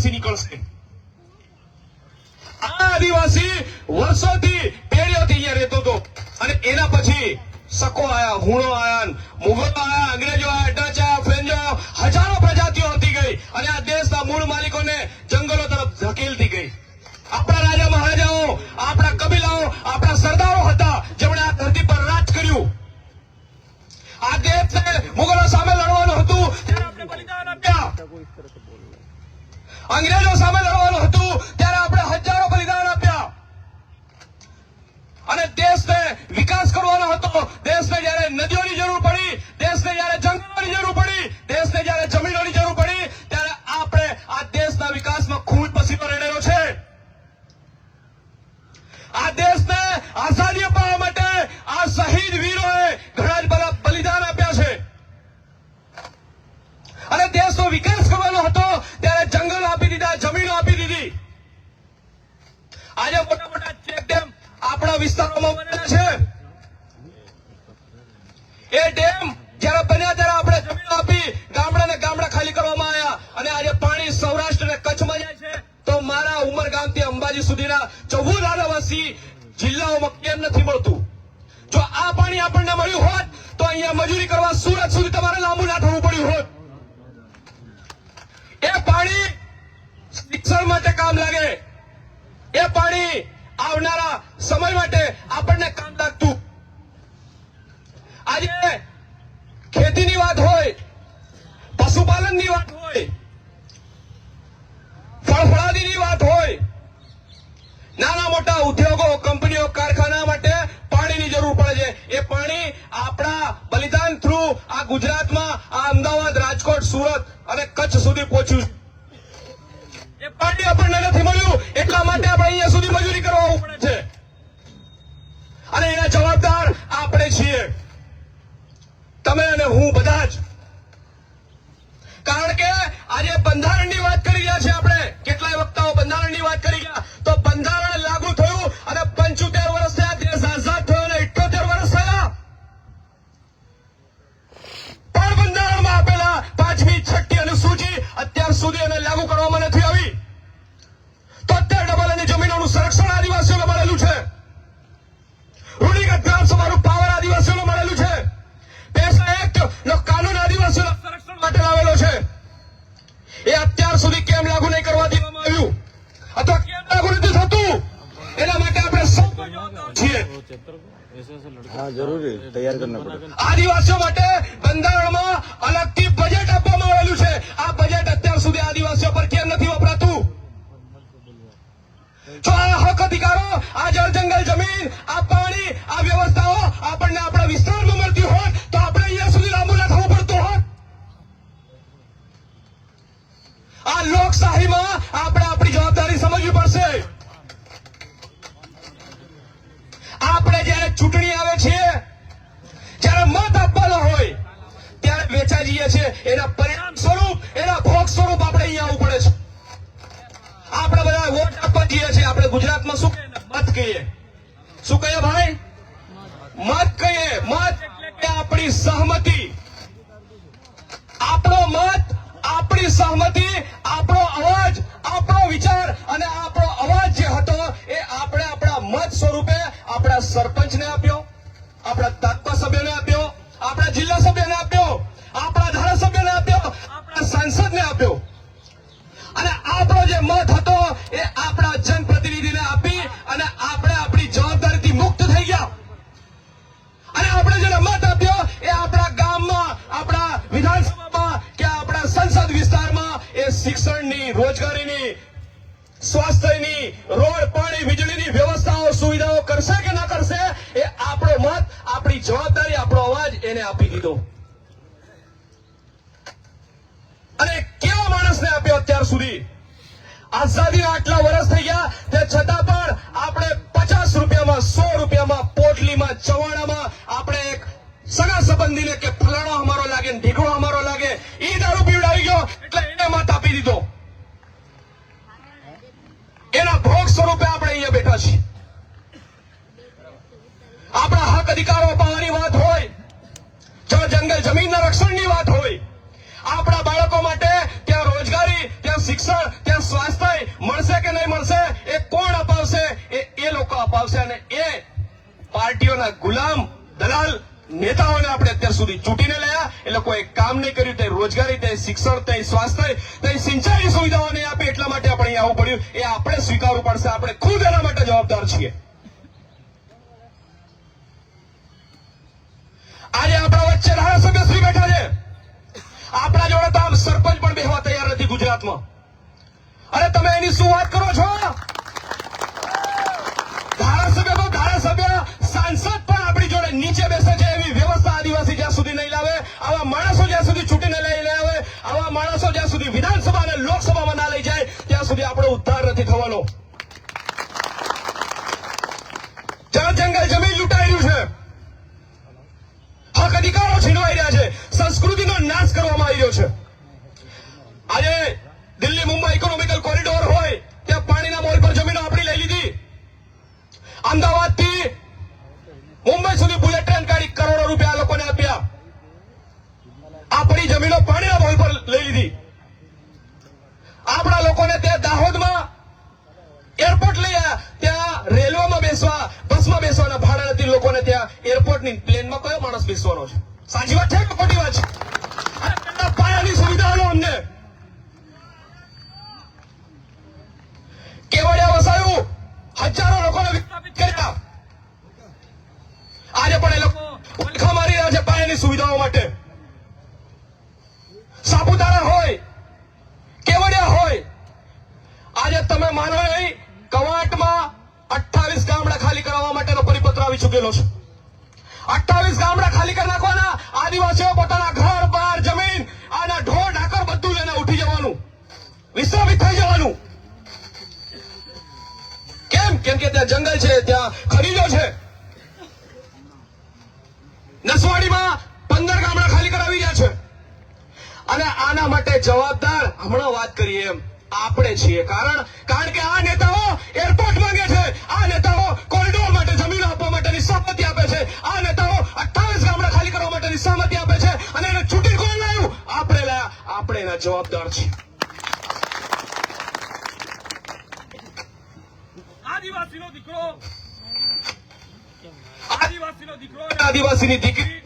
આદિવાસી નીકળશે. આ આદિવાસી વર્ષોથી પેઢીઓથી અહીંયા રહેતો હતો. અને એના પછી સકો આયા હુણો આયા, મુગલો આયા, અંગ્રેજો આયા, ડચ આયા ફ્રેન્ચો હજારો પ્રજાતિઓ હતી ગઈ. અને આ દેશના મૂળ માલિકોને જંગલો તરફ ધકેલતી ગઈ. આપણા રાજા મહારાજાઓ, આપણા કબીલાઓ, આપણા અંગ્રેજો સામે લડવાનું એ ડેમ જ્યારે બન્યા ત્યારે આપણે જમીન આપી ગામડા ને ગામડા ખાલી કરવામાં આવ્યા. અને આજે પાણી સૌરાષ્ટ્ર અને કચ્છમાં જાય છે. તો મારા ઉમરગામથી અંબાજી સુધીના ચૌદ આદિવાસી જિલ્લાઓમાં કેમ નથી મળતું? જો આ પાણી આપણને મળ્યું હોત, તો અહીંયા મજૂરી કરવા સુરત સુધી તમારે લાંબુ ના થવું પડ્યું હોત. એ પાણી શિક્ષણ માટે કામ લાગે. એ પાણી આવનારા સમય માટે આપણને કામ લાગતું. આજે ખેતીની વાત હોય, પશુપાલનની વાત હોય, ફળફળાદીની વાત હોય, નાના મોટા ઉદ્યોગો, કંપનીઓ, કારખાના માટે પાણીની જરૂર પડે છે. એ પાણી આપણા બલિદાન થ્રુ આ ગુજરાતમાં, આ અમદાવાદ, રાજકોટ, સુરત અને કચ્છ સુધી પહોંચ્યું છે. એ પાણી આપણને નથી મળ્યું. એટલા માટે આપણે અહીંયા સુધી મજૂરી કરવા પડે છે. અને એના જવાબદાર આપણે છીએ. તમે અને હું બધા જ. કારણ કે આજે બંધારણની વાત કરી રહ્યા છે આપણે. કેટલાય વક્તાઓ બંધારણની વાત કરી ગયા. તો બંધારણ ગુરુજી થતું. એના માટે આપણે હા જરૂરી. તૈયાર કરના પડે. આદિવાસીઓ માટે બંધારણમાં અલગથી બજેટ આપવામાં આવેલું છે. આ બજેટ અત્યાર સુધી આદિવાસીઓ પર કેમ નથી વપરાતું? જો આ હક અધિકારો આ જળ જંગલ જમીન આ પાણી આ વ્યવસ્થાઓ આપણને આપણા વિસ્તારમાં મળતી હોય તો આપણે અહીંયા સુધી લાંબુ આ લોકશાહીમાં આપણે આપણી જવાબદારી સમજવી પડશે. આપણે જયારે ચૂંટણી આવે છે, જયારે મત આપવાનો હોય, ત્યારે વેચા જઈએ છીએ. એના પરિણામ સ્વરૂપ, એના ભોગ સ્વરૂપ આપણે અહીંયા આવવું પડે છે. આપણે બધા વોટ આપવા જઈએ છીએ. આપણે ગુજરાતમાં શું કહીએ? મત કહીએ. શું કહીએ ભાઈ? મત કહીએ. મત એટલે આપણી સહમતિ. આપણો મત, આપણી સહમતિ આપણો અવાજ, આપણો વિચાર અને આપણો અવાજ જે હતો એ આપણે આપણા મત સ્વરૂપે આપણા સરપંચને આપ્યો, આપણા તાલુકા સભ્યને આપ્યો, આપણા જિલ્લા સભ્યને આપ્યો, આપણા ધારાસભ્યને શિક્ષણની રોજગારીની, સ્વાસ્થ્યની, રોડ પાણી વીજળીની વ્યવસ્થાઓ, સુવિધાઓ કરશે કે ના કરશે એ આપણો મત, આપણી જવાબદારી, આપણો અવાજ એને આપી દીધો. અને કેવા માણસને આપ્યો અત્યાર સુધી? આઝાદી આટલા વર્ષ થઈ ગયા, તે છતાં પણ આપણે પચાસ રૂપિયામાં, સો રૂપિયામાં, પોટલીમાં, ચવાણામાં આપણે એક સગા સંબંધીને કે ફલાણો અમારો લાગે ઢીકણો અમારો લાગે એ દારૂ પીવડાવી ગયો સ્વરૂપે આપણે અહીંયા બેઠા છીએ. આપણા હક અધિકારો અપાવવાની વાત હોય જો જંગલ જમીનના રક્ષણની વાત હોય, આપણા બાળકો માટે ત્યાં રોજગારી, ત્યાં શિક્ષણ, ત્યાં સ્વાસ્થ્ય મળશે કે નહીં મળશે, એ કોણ અપાવશે, એ એ લોકો અપાવશે અને એ પાર્ટીઓના ગુલામ, દલાલ નેતાઓને આપણે અત્યાર સુધી ચૂંટીને લયા. એ લોકોએ કામ નહીં કર્યું, તે રોજગારી, તે શિક્ષણ, તે સ્વાસ્થ્ય, તે સિંચાઈ સુવિધાઓને અહીંયા આવવું પડ્યું. એ આપણે સ્વીકારવું પડશે. આપણે ખુદ એના માટે જવાબદાર છીએ. આજે આપણા વચ્ચે ધારાસભ્ય શ્રી બેઠા છે. આપણા જોડે તો આમ સરપંચ પણ બેહવા તૈયાર નથી ગુજરાતમાં. અરે તમે એની શું વાત કરો છો? ધારાસભ્ય તો ધારાસભ્ય, સાંસદ પણ આપણી જોડે નીચે બેસે છે એવી વ્યવસ્થા આદિવાસી જ્યાં સુધી નહીં લાવે, આવા માણસો જ્યાં સુધી છૂટીને લઈ લાવે આવે માણસો જ્યાં સુધી વિધાનસભા અને લોકસભામાં ત્યાં સુધી આપણો ઉદ્ધાર નથી થવાનો. જ્યાં જંગલ જમીન લૂંટાઈ રહ્યું છે, હક અધિકારો છીનવાઈ રહ્યા છે, સંસ્કૃતિનો નાશ કરવામાં આવી રહ્યો છે. આજે દિલ્હી મુંબઈ ઇકોનોમિકલ કોરિડોર હોય, ત્યાં પાણીના મોલ પર જમીનો આપણી લઈ લીધી. અમદાવાદથી મુંબઈ સુધી બુલેટ ટ્રેન કાઢી કરોડો રૂપિયા લોકોને આપ્યા. આપણી જમીનો પાણીના મોલ પર લઈ લીધી આપણા લોકોને ત્યાં દાહોદમાં એરપોર્ટ લઈ આવ્યા ત્યાં રેલવેમાં બેસવા બસમાં નથી લોકોને ત્યાં એરપોર્ટની પ્લેનમાં કયો માણસ બેસવાનો છે? સાચી વાત છે ખોટી વાત છે? તેમના પાયાની સુવિધાઓનો અમને. કેવડિયા વસાયું? હજારો લોકોને વિસ્થાપિત કર્યા. આજે પણ એ લોકો વલખા મારી રહ્યા છે પાયાની સુવિધાઓ માટે. સાપુતારા આવી ચૂકેલો છે. અઠાવીસ ગામડા ખાલી કરી નાખવાના. આદિવાસીઓ પોતાના ઘર, બાર, જમીન, આના ઢોર, ઢાકર બધું લઈને ઉઠી જવાનું. વિશ્રામિત થઈ જવાનું. કેમ? કેમ કે ત્યાં જંગલ છે, ત્યાં ખરીદો છે. નસવાડીમાં પંદર ગામડા ખાલી કરાવી રહ્યા છે. અને આના માટે જવાબદાર હમણાં વાત કરીએ એમ આપણે છીએ. કારણ કારણ કે આ નેતાઓ એરપોર્ટ જવાબદાર છીએ આદિવાસીનો દીકરો. આદિવાસીનો દીકરો અને આદિવાસીની દીકરી.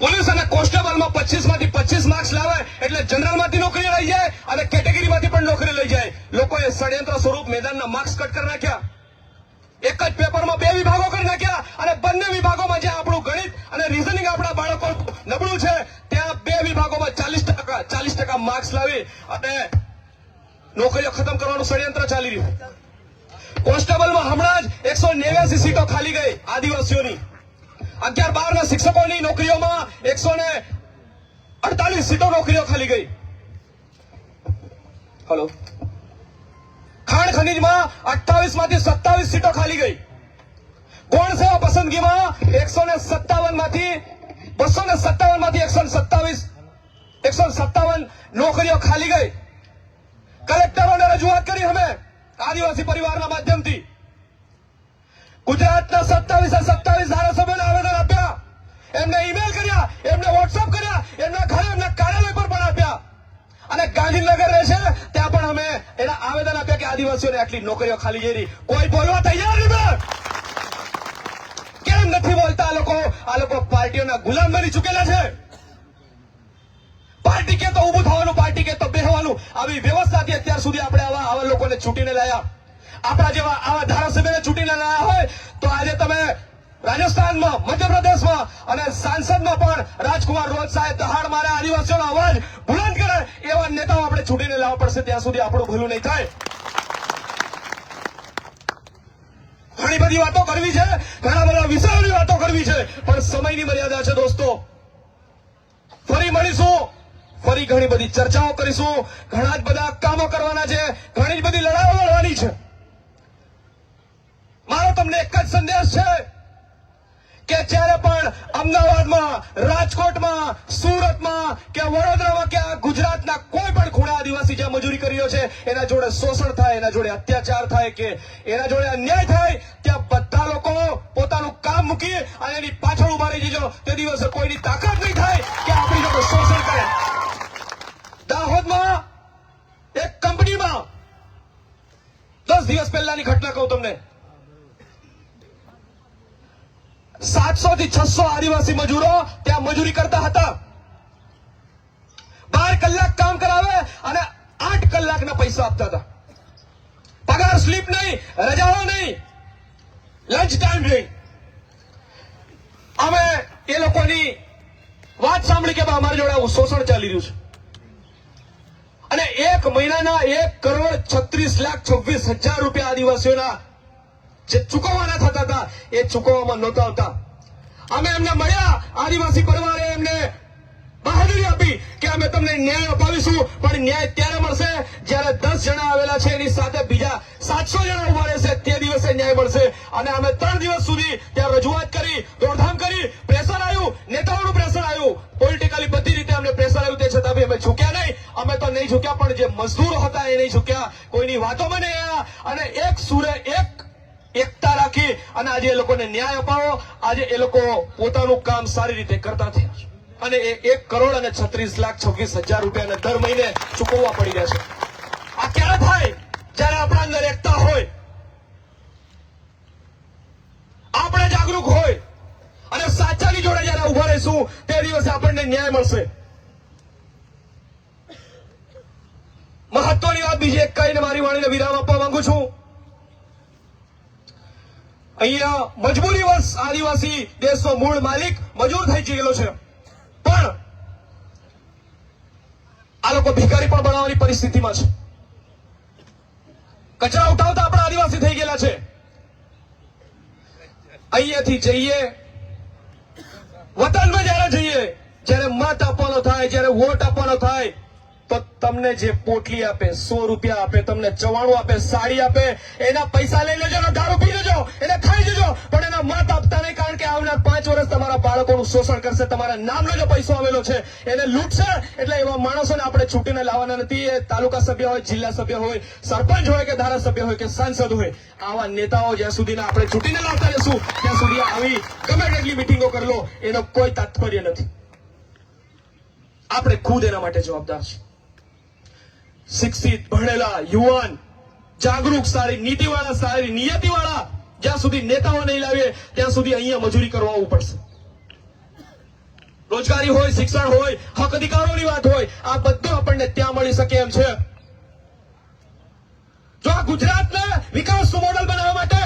પોલીસ અને કોન્સ્ટેબલમાં પચીસમાંથી પચીસ માર્ક્સ લાવે એટલે જનરલમાંથી નોકરી લઈ જાય અને કેટેગરી માંથી પણ નોકરી લઈ જાય. લોકોએ ષડયંત્ર સ્વરૂપ મેદાનના માર્ક્સ કટ કરી નાખ્યા. એક જ પેપરમાં બે વિભાગો કરી નાખ્યા અને બંને વિભાગોમાં આપણું ગણિત અને રીઝનિંગ આપણા બાળકો નબળું છે બે વિભાગોમાં ચાલીસ ટકા ચાલીસ ટકા માર્ક્સ લાવી અને નોકરીઓ ખતમ કરવાનું ષડયંત્ર ચાલી રહ્યું. કોન્સ્ટેબલમાં હમણાં જ એકસો નેવ્યાસી સીટો ખાલી ગઈ આદિવાસીઓની. અગિયાર બાર ના શિક્ષકોની નોકરીઓમાં એકસો ને અડતાલીસ સીટો નોકરીઓ ખાલી ગઈ. હલો ખાણ ખનીજમાં અઠાવીસમાંથી સત્તાવીસ સીટો ખાલી ગઈ. ગૌણ સેવા પસંદગીમાં? એકસો ને સત્તાવનમાંથી બસો ને સત્તાવનમાંથી એકસો ને સત્તાવીસ એકસો સત્તાવન નોકરીઓ ખાલી ગઈ કલેક્ટરોને રજૂઆત કરી અમે આદિવાસી પરિવારના માધ્યમથી ગુજરાતના સત્તાવીસ સત્તાવીસ ધારાસભ્યોને આવેદન આપ્યા એમને ઈમેલ કર્યા એમને વોટ્સઅપ કર્યા એમના ઘરે એમના કાર્યાલય પર પણ આપ્યા. અને ગાંધીનગર રહે છે, ત્યાં પણ અમે એના આવેદન આપ્યા કે આદિવાસીઓને આટલી નોકરીઓ ખાલી જઈ રહી કોઈ બોલવા તૈયાર નથી. કેમ નથી બોલતા આ લોકો? આ લોકો પાર્ટીઓના ગુલામ બની ચૂકેલા છે. પાર્ટી કે તો ઉભું થવાનું પાર્ટી કે તો બેહવાનું. આવી વ્યવસ્થાથી અત્યાર સુધી આપણે આવા આવા લોકોને છૂટીને લાયા. આપણા જેવા આવા ધારાસભ્યને છૂટીને લાયા હોય, તો આજે તમે રાજસ્થાનમાં, મધ્યપ્રદેશમાં અને સાંસદમાં પણ રાજકુમાર રોજ સાહેબ દહાડ મારા આદિવાસીઓનો અવાજ બુલંદ કરે, એવા નેતાઓ આપણે છૂટીને લાવવા પડશે. ત્યાં સુધી આપણું ભલું નહીં થાય. ઘણી બધી વાતો કરવી છે, ઘણા બધા વિષયોની વાતો કરવી છે, પણ સમયની મર્યાદા છે દોસ્તો. ફરી મળીશું. ફરી ઘણી બધી ચર્ચાઓ કરીશું. ઘણા જ બધા કામો કરવાના છે. ઘણી જ બધી લડાઈઓ લડવાની છે. મારો તમને એક જ સંદેશ છે કે જ્યારે પણ અમદાવાદમાં, રાજકોટમાં, સુરતમાં કે વડોદરામાં કે ગુજરાતના કોઈ પણ ખૂણા આદિવાસી જ્યાં મજૂરી કરી રહ્યો છે, એના જોડે શોષણ થાય, એના જોડે અત્યાચાર થાય કે એના જોડે અન્યાય થાય, ત્યાં બધા લોકો પોતાનું કામ મૂકી અને એની પાછળ ઊભા રહી જજો. તે દિવસે કોઈની તાકાત નહીં થાય કે આપણી જોડે શોષણ કરે. દાહોદમાં એક કંપનીમાં દસ દિવસ પહેલાની ઘટના કહું તમને. સાતસો થી છસો આદિવાસી મજૂરો ત્યાં મજૂરી કરતા હતા. બાર કલાક કામ કરાવે અને આઠ કલાકના પૈસા આપતા હતા. પગાર સ્લીપ નહીં, રજાઓ નહીં લંચ ટાઈમ નહીં. અમે એ લોકોની વાત સાંભળી કે અમારી જોડે શોષણ ચાલી રહ્યું છે. અને એક મહિનાના એક કરોડ છત્રીસ લાખ છવ્વીસ હજાર રૂપિયા આદિવાસીઓના જે ચૂકવવાના થતા હતા, એ ચૂકવવામાં નહોતા આવતા. અમે એમને મળ્યા, આદિવાસી પરિવારે એમને બહાદુરી આપી કે અમે તમને ન્યાય અપાવીશું, પણ ન્યાય ત્યારે મળશે જ્યારે દસ જણા આવેલા છે, એની સાથે બીજા સાતસો જણા ઊભા રહેશે. તે દિવસે ન્યાય મળશે. અને અમે ત્રણ દિવસ સુધી ત્યાં રજૂઆત કરી, દોડધામ કરી પ્રેશર આવ્યું નેતાઓનું પ્રેશર આવ્યું પોલિટિકલી બધી રીતે અમને પ્રેશર આવ્યું તે છતાં બી અમે ઝૂક્યા નહીં. અમે તો નહીં ઝૂક્યા, પણ જે મજદૂરો હતા એ નહીં ઝૂક્યા. કોઈની વાતોમાં નહીં આવ્યા અને એક સુરે એક એકતા રાખી અને આજે એ લોકોને ન્યાય અપાવો. આજે એ લોકો પોતાનું કામ સારી રીતે કરતા થયા અને એક કરોડ અને છત્રીસ લાખ છવ્વીસ હજાર રૂપિયાને દર મહિને ચૂકવવા પડી રહ્યા છે. આ ક્યારે થાય? જ્યારે આપણા અંદર એકતા હોય. આપણે જાગૃત હોય. અને સાચાની જોડે જયારે ઊભા રહીશું, તે દિવસે આપણને ન્યાય મળશે. મહત્વની વાત બીજી એક કહીને મારી વાણીને વિરામ આપવા માંગુ છું. અહીંયા મજબૂરી વર્ષ આદિવાસી દેશનો મૂળ માલિક મજૂર થઈ ચૂકેલો છે. પણ આ લોકો ભિખારી પણ બનાવવાની પરિસ્થિતિમાં છે. કચરા ઉઠાવતા આપણા આદિવાસી થઈ ગયેલા છે. અહીંયાથી જઈએ. વતનમાં જયારે જઈએ, જયારે મત આપવાનો થાય, જ્યારે વોટ આપવાનો થાય તો તમને જે પોટલી આપે, સો રૂપિયા આપે, તમને ચવાણું આપે, સાડી આપે, એના પૈસા લઈ લેજો દારૂ પી લેજો, એને ખાઈ જજો પણ એના મત આપતા નહીં કારણ કે આવનાર પાંચ વર્ષ તમારા બાળકોનું શોષણ કરશે, તમારા નામનો જો પૈસો આવેલો છે, એને લૂંટશે. એટલે એવા માણસોને આપણે છૂટીને લાવવાના નથી. એ તાલુકા સભ્ય હોય, જિલ્લા સભ્ય હોય, સરપંચ હોય કે ધારાસભ્ય હોય કે સાંસદ હોય, આવા નેતાઓ જ્યાં સુધીના આપણે છૂટીને લાવતા રહેશું ત્યાં સુધી આવી ગમે તેટલી મિટિંગો કરી લો, એનો કોઈ તાત્પર્ય નથી. આપણે ખુદ એના માટે જવાબદાર છે શિક્ષિત, ભણેલા, યુવાન જાગૃત સારી, નીતિવાળા સારી, નિયતિવાળા, જ્યાં સુધી નેતાઓ નહીં લાવીએ, ત્યાં સુધી અહીંયા મજૂરી કરવા પડશે. રોજગારી હોય, શિક્ષણ હોય, હક અધિકારોની વાત હોય, આ બધું આપણને ત્યાં મળી શકે એમ છે. જો આ ગુજરાતને વિકાસનું મોડલ બનાવવા માટે